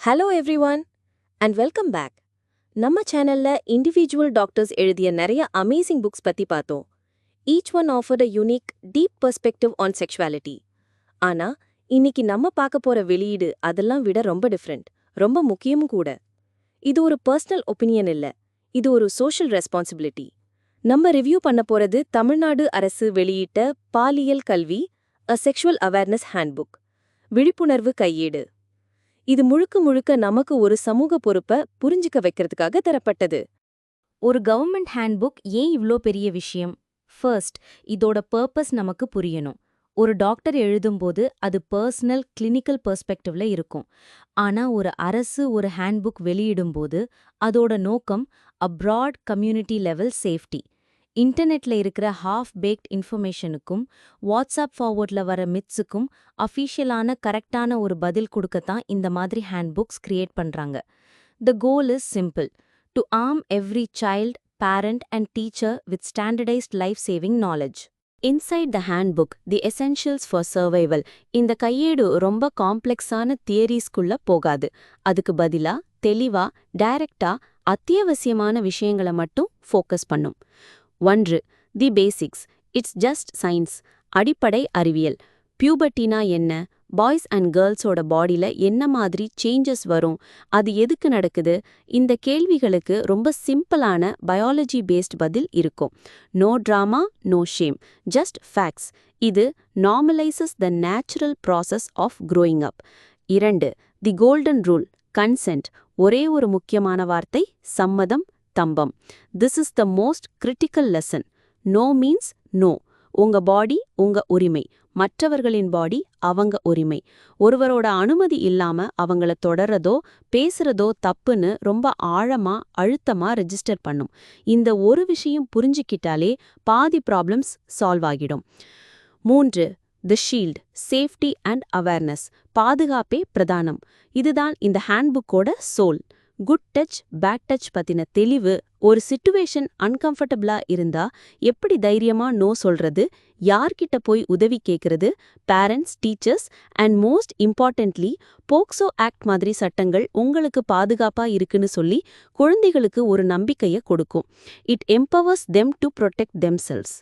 Hello everyone and welcome back நம்ம சேனல்ல individual doctors எழுதிய நிறைய அமேசிங் புக்ஸ் பத்தி பார்த்தோம். Each one offered a unique deep perspective on sexuality ஆனா இன்னைக்கு நம்ம பார்க்க போற வெளியீடு அதெல்லாம் விட ரொம்ப டிஃப்ரெண்ட் ரொம்ப முக்கியமும் கூட. இது ஒரு பர்சனல் ஒப்பீனியன் இல்ல இது ஒரு சோஷியல் ரெஸ்பான்சிபிலிட்டி நம்ம ரிவ்யூ பண்ண போறது தமிழ்நாடு அரசு வெளியிட்ட பாலியல் கல்வி அ செக்ஷுவல் அவேர்னஸ் ஹேண்ட்புக் விழிப்புணர்வு கையேடு. இது முழுக்க முழுக்க நமக்கு ஒரு சமூக பொறுப்பை புரிஞ்சுக்க வைக்கிறதுக்காக தரப்பட்டது. ஒரு கவர்மெண்ட் ஹேண்ட்புக் ஏன் இவ்ளோ பெரிய விஷயம்? ஃபர்ஸ்ட் இதோட பர்பஸ் நமக்கு புரியணும். ஒரு டாக்டர் எழுதும்போது அது பர்சனல் கிளினிக்கல் பெர்ஸ்பெக்டிவ்ல இருக்கும். ஆனா ஒரு அரசு ஒரு ஹேண்ட்புக் வெளியிடும்போது அதோட நோக்கம் அப்ராட் கம்யூனிட்டி லெவல் சேஃப்டி இன்டர்நெட்ல இருக்கிற ஹாஃப் பேக்ட் இன்ஃபர்மேஷனுக்கும் வாட்ஸ்அப் ஃபார்வர்டில் வர மித்ஸுக்கும் அஃபீஷியலான கரெக்டான ஒரு பதில் கொடுக்கத்தான் இந்த மாதிரி ஹேண்ட்புக்ஸ் கிரியேட் பண்றாங்க. The goal is simple to arm every child parent and teacher with standardised life saving knowledge inside the handbook the essentials for survival இந்த கையேடு ரொம்ப காம்ப்ளெக்ஸான தியரிஸ்குள்ள போகாது. அதுக்கு பதிலா தெளிவா டைரக்டா அத்தியாவசியமான விஷயங்களை மட்டும் ஃபோக்கஸ் பண்ணும். ஒன்று the basics it's just science அடிப்படை அறிவியல். பியூபர்ட்டினா என்ன? பாய்ஸ் அண்ட் கேர்ள்ஸோட பாடியில் என்ன மாதிரி சேஞ்சஸ் வரும்? அது எதுக்கு நடக்குது? இந்த கேள்விகளுக்கு ரொம்ப சிம்பிளான பயாலஜி பேஸ்ட் பதில் இருக்கும். No trauma no shame just facts. இது normalises the natural process of growing up. இரண்டு தி கோல்டன் ரூல் கன்சென்ட். ஒரே ஒரு முக்கியமான வார்த்தை சம்மதம் தம்பம். This is the most critical lesson no means no உங்க பாடி உங்க உரிமை. மற்றவர்களின் பாடி அவங்க உரிமை. ஒருவரோட அனுமதி இல்லாம அவங்கள தொடரதோ பேசுறதோ தப்புன்னு ரொம்ப ஆழமா அழுத்தமா ரெஜிஸ்டர் பண்ணும். இந்த ஒரு விஷயம் புரிஞ்சுக்கிட்டாலே பாதி ப்ராப்ளம்ஸ் சால்வ் ஆகிடும். மூன்று the shield safety and awareness பாதுகாப்பே பிரதானம். இதுதான் இந்த ஹேண்ட்புக்கோட soul good touch bad touch பத்தின தெளிவு ஒரு சிட்டுவேஷன் அன்கம்ஃபர்டபுளா இருந்தா எப்படி தைரியமா நோ சொல்றது யார்கிட்ட போய் உதவி கேட்கறது parents teachers and most importantly POCSO act மாதிரி சட்டங்கள் உங்களுக்கு பாதுகாப்பா இருக்குன்னு சொல்லி குழந்தைகளுக்கு ஒரு நம்பிக்கையை கொடுக்கும். It empowers them to protect themselves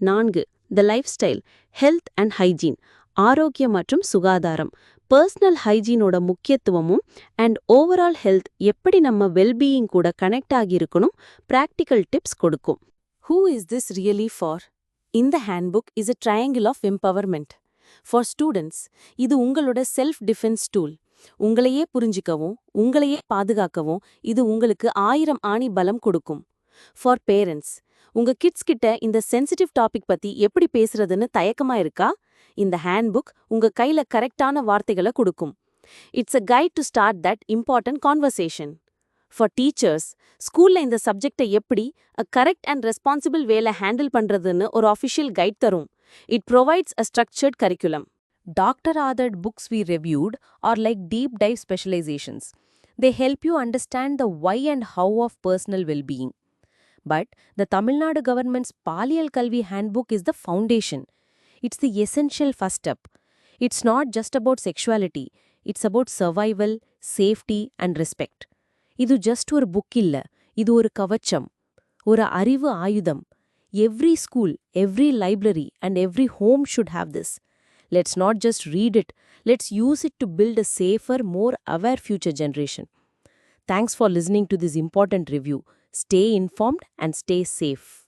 நான்கு the lifestyle health and hygiene ஆரோக்கியம் மற்றும் சுகாதாரம். பர்சனல் ஹைஜீனோட முக்கியத்துவமும் அண்ட் ஓவரால் ஹெல்த் எப்படி நம்ம வெல்பீயிங் கூட கனெக்ட் ஆகியிருக்கணும் ப்ராக்டிக்கல் டிப்ஸ் கொடுக்கும். Who is this really for இந்த handbook is a triangle of empowerment for students இது உங்களோட செல்ஃப் டிஃபென்ஸ் டூல் உங்களையே புரிஞ்சிக்கவும் உங்களையே பாதுகாக்கவும் இது உங்களுக்கு ஆயிரம் ஆணி பலம் கொடுக்கும். ஃபார் பேரண்ட்ஸ் உங்க கிட்ஸ் கிட்ட இந்த சென்சிட்டிவ் டாபிக் பத்தி எப்படி பேசுறதுன்னு தயக்கமா இருக்கா? இந்த ஹேண்ட்புக் உங்க கையில கரெக்டான வார்த்தைகளை கொடுக்கும். It's a guide to start that important conversation for teachers ஸ்கூல்ல இந்த சப்ஜெக்டை எப்படி அ கரெக்ட் அண்ட் ரெஸ்பான்சிபிள் வேல ஹேண்டில் பண்றதுன்னு ஒரு அஃபிஷியல் கைட் தரும். It provides a structured curriculum doctor authored books we reviewed are like deep dive specialisations they help you understand the why and how of personal wellbeing. But the Tamil Nadu government's Paliyal Kalvi handbook is the foundation. It's the essential first step. It's not just about sexuality, it's about survival, safety, and respect. இது just ஒரு book இல்ல இது ஒரு கவச்சம் ஒரு அறிவு ஆயுதம் every school every library and every home should have this let's not just read it let's use it to build a safer more aware future generation thanks for listening to this important review Stay informed and stay safe.